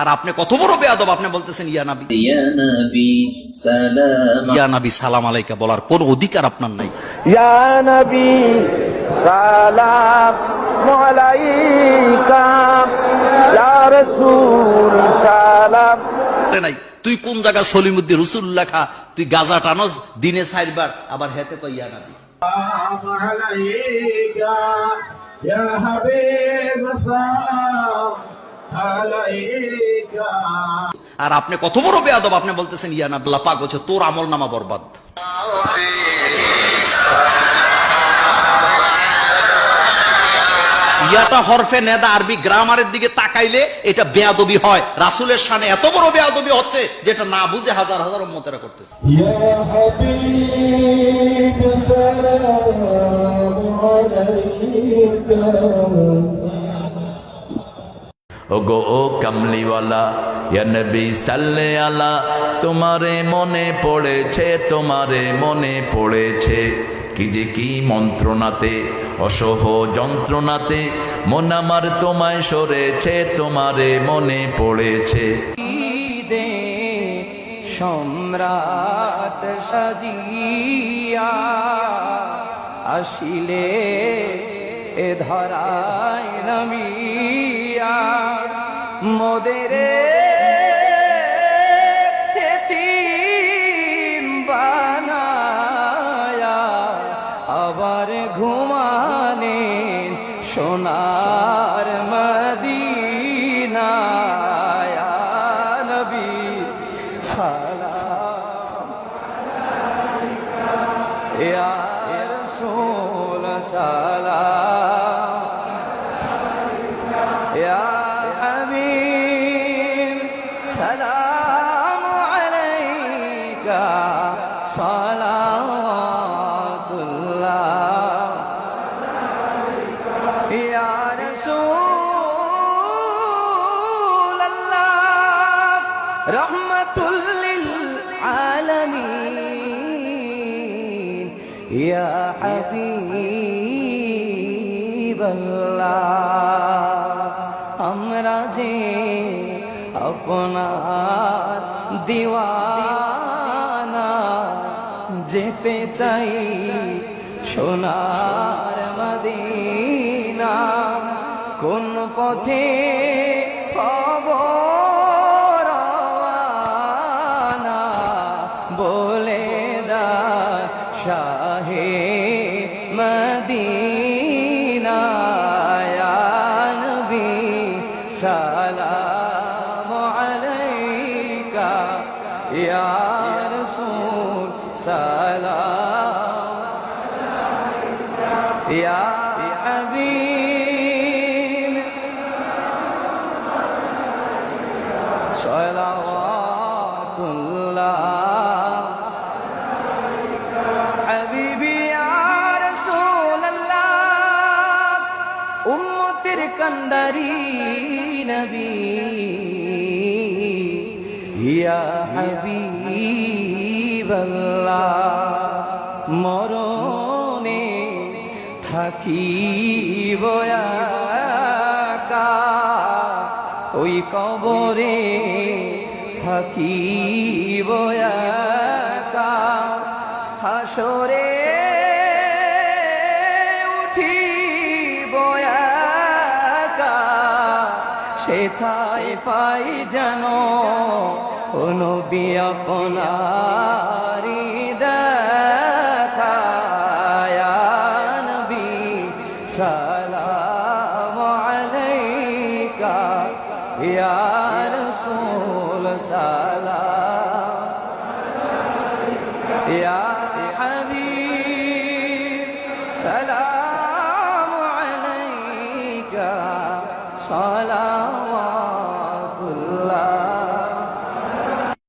আর আপনি কত বড় বেয়াদব আপনি বলতেছেন ইয়া নাবি। ইয়া নাবি সালাম। আলাইকা বলার কোন অধিকার আপনার নাই। ইয়া নাবি সালাম তুই কোন জায়গা সলিমুদ্দি রসুল লেখা? তুই গাজা টানস দিনে সাইডবার আবার হেতে কই ইয়া নাবি। আলাইকা ইয়া হাবিব সালাম। আর আপনি কত বড় বেয়াদব আপনি বলতেছেন ইয়া না পাক হচ্ছে তোর আমল নামা বরবাদ। ইয়াটা হরফে নেদা আরবি গ্রামারের দিকে তাকাইলে এটা বেয়াদবি হয়। রাসুলের সানে এত বড় বেয়াদবি হচ্ছে যেটা না বুঝে হাজার হাজার মতেরা করতেছে। ইয়া হাবিব ওগো, ও কামলিওয়ালা, ইয়া নবী, সাল্লে আলা, তোমারে মনে পড়েছে, তোমারে মনে পড়েছে। কি যে কি মন্ত্রণাতে, অসহ যন্ত্রণাতে, মন আমার তোমায় সরেছে, তোমারে মনে পড়েছে। সম্রাট সাজিয়া আসিলে, এ ধরায় নামিয়া মোদেরে বানায়া আবার ঘুমানে সোনার মদিনায়। নবী সালাম। ইয়া রাসূল সালাম। রহমাতুল লিল আলামিন, ইয়া হাবিবাল্লাহ, আমরা যে আপনার দিওয়ানা যেতে চাই, সোনার মদিনা কোন পথে সালাম আলাইকা ইয়া রাসূল সালাম ইয়া হাবিব সালাওয়াতুল্লাহ হাবিবি ইয়া রাসূলুল্লাহ উম্মতের কান্ডারি নবী? ইয়া হাবিবাল্লাহ মরণে থাকিব ওই কবরে থাকিব হাসরে সেথায় পাই যেন নবী আপনারি দেখা ইয়া নবী সালাম আলাইকা, ইয়া রাসূল সালাম, ইয়া হাবিব সালাম আলাইকা, সালাম